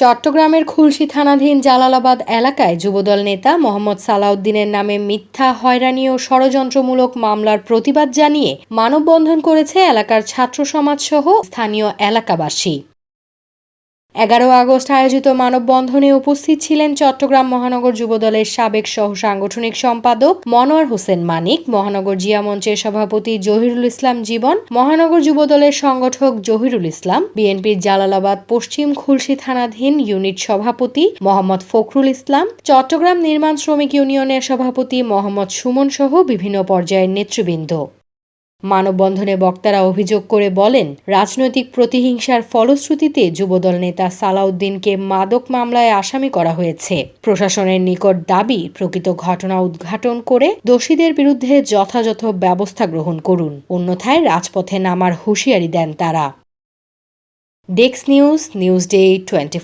চট্টগ্রামের খুলশি থানাধীন জালালাবাদ এলাকায় যুবদল নেতা মোহাম্মদ সালাউদ্দিনের নামে মিথ্যা, হয়রানি ও ষড়যন্ত্রমূলক মামলার প্রতিবাদ জানিয়ে মানববন্ধন করেছে এলাকার ছাত্র সমাজ সহ স্থানীয় এলাকাবাসী। এগারো আগস্ট আয়োজিত মানববন্ধনে উপস্থিত ছিলেন চট্টগ্রাম মহানগর যুবদলের সাবেক সহ সাংগঠনিক সম্পাদক মনোয়ার হোসেন মানিক, মহানগর জিয়া মঞ্চের সভাপতি জহিরুল ইসলাম জীবন, মহানগর যুবদলের সংগঠক জহিরুল ইসলাম, বিএনপির জালালাবাদ পশ্চিম খুলশী থানাধীন ইউনিট সভাপতি মোহাম্মদ ফখরুল ইসলাম, চট্টগ্রাম নির্মাণ শ্রমিক ইউনিয়নের সভাপতি মোহাম্মদ সুমন সহ বিভিন্ন পর্যায়ের নেতৃবৃন্দ। মানববন্ধনে বক্তারা অভিযোগ করে বলেন, রাজনৈতিক প্রতিহিংসার ফলশ্রুতিতে যুবদল নেতা সালাউদ্দিনকে মাদক মামলায় আসামি করা হয়েছে। প্রশাসনের নিকট দাবি, প্রকৃত ঘটনা উদ্ঘাটন করে দোষীদের বিরুদ্ধে যথাযথ ব্যবস্থা গ্রহণ করুন। অন্যথায় রাজপথে নামার হুঁশিয়ারি দেন তারা। ডেক্স নিউজ নিউজ ডে টোয়েন্টি